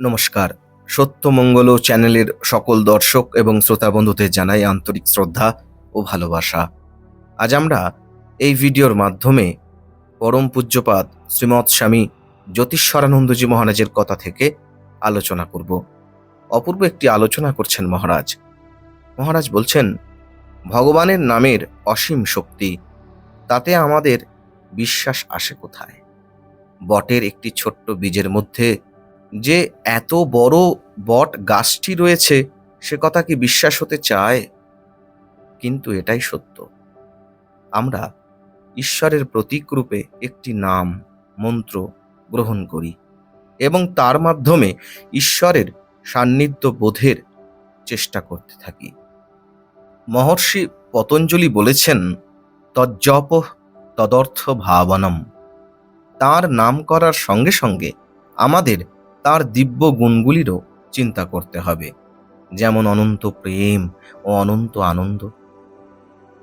নমস্কার। সত্যমঙ্গল চ্যানেলের সকল দর্শক এবং শ্রোতা বন্ধুদের জানাই আন্তরিক শ্রদ্ধা ও ভালোবাসা। আজ আমরা এই ভিডিওর মাধ্যমে পরম পূজ্যপাদ শ্রীমৎ স্বামী জ্যোতিষ্বরানন্দজি মহারাজের কথা থেকে আলোচনা করব। অপূর্ব একটি আলোচনা করছেন মহারাজ। মহারাজ বলছেন, ভগবানের নামের অসীম শক্তি, তাতে আমাদের বিশ্বাস আসে কোথায়? বটের একটি ছোট্ট বীজের মধ্যে যে এত বড় বট গাছটি রয়েছে, সে কথা কি বিশ্বাস হতে চায়? কিন্তু এটাই সত্য। আমরা ঈশ্বরের প্রতীক রূপে একটি নাম, মন্ত্র গ্রহণ করি এবং তার মাধ্যমে ঈশ্বরের সান্নিধ্য বোধের চেষ্টা করতে থাকি। মহর্ষি পতঞ্জলি বলেছেন, তজ্জপ তদর্থ ভাবনম। তার নাম করার সঙ্গে সঙ্গে আমাদের তার দিব্য গুণগুলিরও চিন্তা করতে হবে। যেমন অনন্ত প্রেম ও অনন্ত আনন্দ।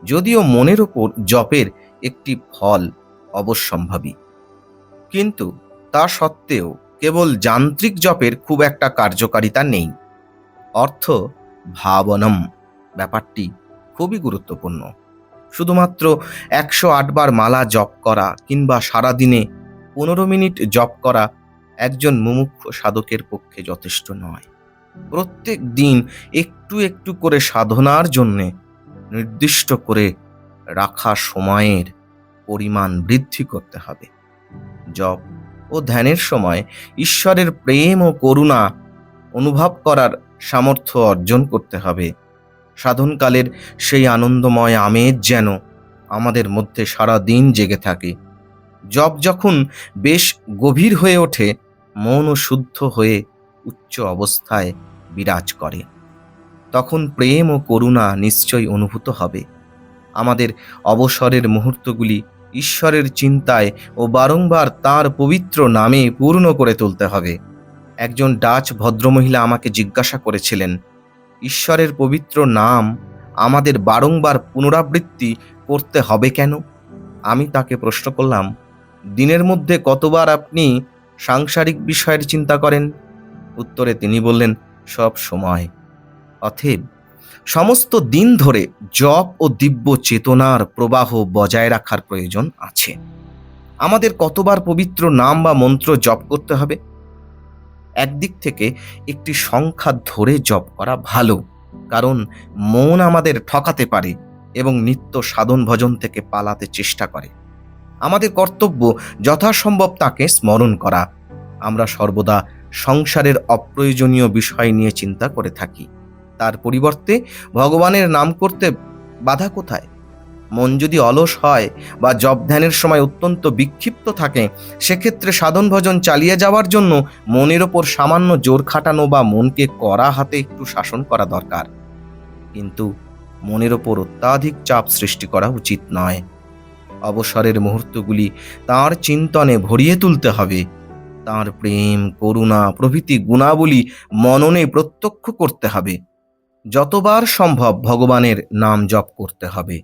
যদিও মনের ওপর জপের একটি ফল অবশ্যম্ভাবী। কিন্তু তা সত্ত্বেও কেবল যান্ত্রিক জপের খুব একটা কার্যকারিতা নেই। অর্থ ভাবনম ব্যাপারটি খুবই গুরুত্বপূর্ণ। শুধুমাত্র একশো আটবার মালা জপ করা কিংবা সারাদিনে পনেরো মিনিট জপ করা একজন মুমুক্ষ সাধকের পক্ষে যথেষ্ট নয়। প্রত্যেক দিন একটু একটু করে সাধনার জন্যে নির্দিষ্ট করে রাখা সময়ের পরিমাণ বৃদ্ধি করতে হবে। জপ ও ধ্যানের সময় ঈশ্বরের প্রেম ও করুণা অনুভব করার সামর্থ্য অর্জন করতে হবে। সাধনকালের সেই আনন্দময় আমেজ যেন আমাদের মধ্যে সারা দিন জেগে থাকে। জপ যখন বেশ গভীর হয়ে ওঠে মনও শুদ্ধ হয়ে উচ্চ অবস্থায় বিরাজ করে। তখন প্রেম ও করুণা নিশ্চয়ই অনুভূত হবে। আমাদের অবসরের মুহূর্তগুলি ঈশ্বরের চিন্তায় ও বারংবার তার পবিত্র নামে পূর্ণ করে তুলতে হবে। একজন ডাচ ভদ্রমহিলা আমাকে জিজ্ঞাসা করেছিলেন, ঈশ্বরের পবিত্র নাম আমাদের বারংবার পুনরাবৃত্তি করতে হবে কেন? আমি তাকে প্রশ্ন করলাম, দিনের মধ্যে কতবার আপনি সাংসারিক বিষয়ের চিন্তা করেন। উত্তরে তিনি বললেন, সব সময়। অথেব সমস্ত দিন ধরে জপ ও দিব্য চেতনার প্রবাহ বজায় রাখার প্রয়োজন আছে। আমাদের কতবার পবিত্র নাম বা মন্ত্র জপ করতে হবে? একদিক থেকে একটি সংখ্যা ধরে জপ করা ভালো, কারণ মন আমাদের ঠকাতে পারে এবং নিত্য সাধন ভজন থেকে পালাতে চেষ্টা করে। আমাদের কর্তব্য যথাসম্ভব তাকে স্মরণ করা। আমরা সর্বদা সংসারের অপ্রয়োজনীয় বিষয় নিয়ে চিন্তা করে থাকি। তার পরিবর্তে ভগবানের নাম করতে বাধা কোথায়? মন যদি অলস হয় বা জপ ধ্যানের সময় অত্যন্ত বিক্ষিপ্ত থাকে, সেক্ষেত্রে সাধন ভজন চালিয়ে যাওয়ার জন্য মনের ওপর সামান্য জোর খাটানো বা মনকে কড়া হাতে একটু শাসন করা দরকার। কিন্তু মনের ওপর অত্যাধিক চাপ সৃষ্টি করা উচিত নয়। অবসরের মুহূর্তগুলি তার চিন্তনে ভরিয়ে তুলতে হবে। তার প্রেম, করুণা, প্রভৃতি গুণাবলী মননে প্রত্যক্ষ করতে হবে। যতবার সম্ভব ভগবানের নাম জপ করতে হবে।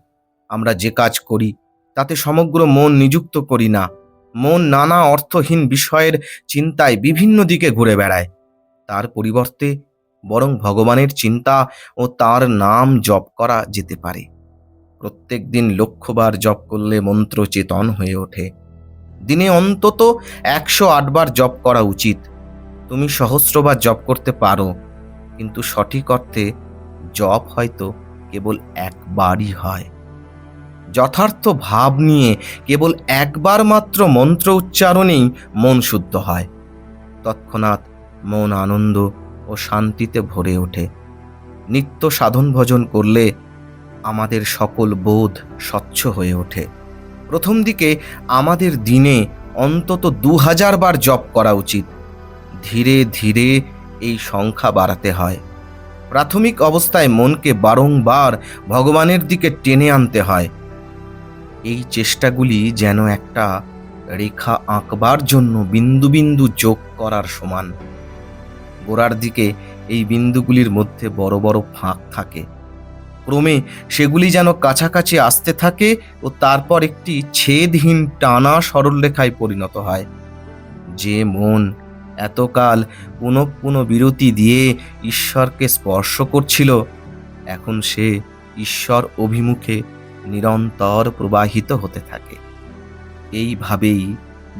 আমরা যে কাজ করি, তাতে সমগ্র মন নিযুক্ত করি না। মন নানা অর্থহীন বিষয়ের চিন্তায় বিভিন্ন দিকে ঘুরে বেড়ায়। তার পরিবর্তে বরং ভগবানের চিন্তা ও তার নাম জপ করা যেতে পারে। প্রত্যেক দিন লক্ষ্যবার জপ করলে মন্ত্র চেতন হয়ে ওঠে। দিনে অন্তত একশো আটবার জপ করা উচিত। তুমি সহস্রবার জপ করতে পারো, কিন্তু সঠিক অর্থে জপ হয়তো কেবল একবারই হয়। যথার্থ ভাব নিয়ে কেবল একবার মাত্র মন্ত্র উচ্চারণেই মন শুদ্ধ হয়। তৎক্ষণাৎ মন আনন্দ ও শান্তিতে ভরে ওঠে। নিত্য সাধন ভজন করলে আমাদের সকল বোধ স্বচ্ছ হয়ে ওঠে। প্রথম দিকে আমাদের দিনে অন্তত দু হাজার বার জপ করা উচিত। ধীরে ধীরে এই সংখ্যা বাড়াতে হয়। প্রাথমিক অবস্থায় মনকে বারংবার ভগবানের দিকে টেনে আনতে হয়। এই চেষ্টাগুলি যেন একটা রেখা আঁকবার জন্য বিন্দু বিন্দু যোগ করার সমান। গোড়ার দিকে এই বিন্দুগুলির মধ্যে বড় বড় ফাঁক থাকে। ক্রমে সেগুলি যেন কাছাকাছি আসতে থাকে ও তারপর একটি ছেদহীন টানা সরলরেখায় পরিণত হয়। যে মন এতকাল পুনঃ পুনঃ বিরতি দিয়ে ঈশ্বরকে স্পর্শ করছিল, এখন সে ঈশ্বর অভিমুখে নিরন্তর প্রবাহিত হতে থাকে। এইভাবেই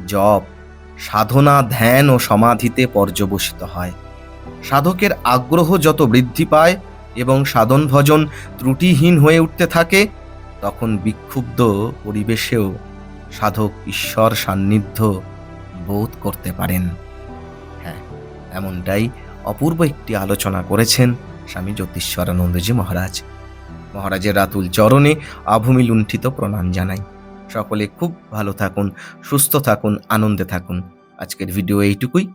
জপ, সাধনা, ধ্যান ও সমাধিতে পর্যবসিত হয়। সাধকের আগ্রহ যত বৃদ্ধি পায় এবং সাধন ভজন ত্রুটিহীন হয়ে উঠতে থাকে, তখন বিক্ষুব্ধ পরিবেশেও সাধক ঈশ্বর সান্নিধ্য বোধ করতে পারেন। হ্যাঁ এমনটাই অপূর্ব একটি আলোচনা করেছেন স্বামী জ্যোতিষ্বরানন্দজি মহারাজ। মহারাজের রাতুল চরণে আভূমি লুণ্ঠিত প্রণাম জানাই। সকলে খুব ভালো থাকুন, সুস্থ থাকুন, আনন্দে থাকুন। আজকের ভিডিও এইটুকুই।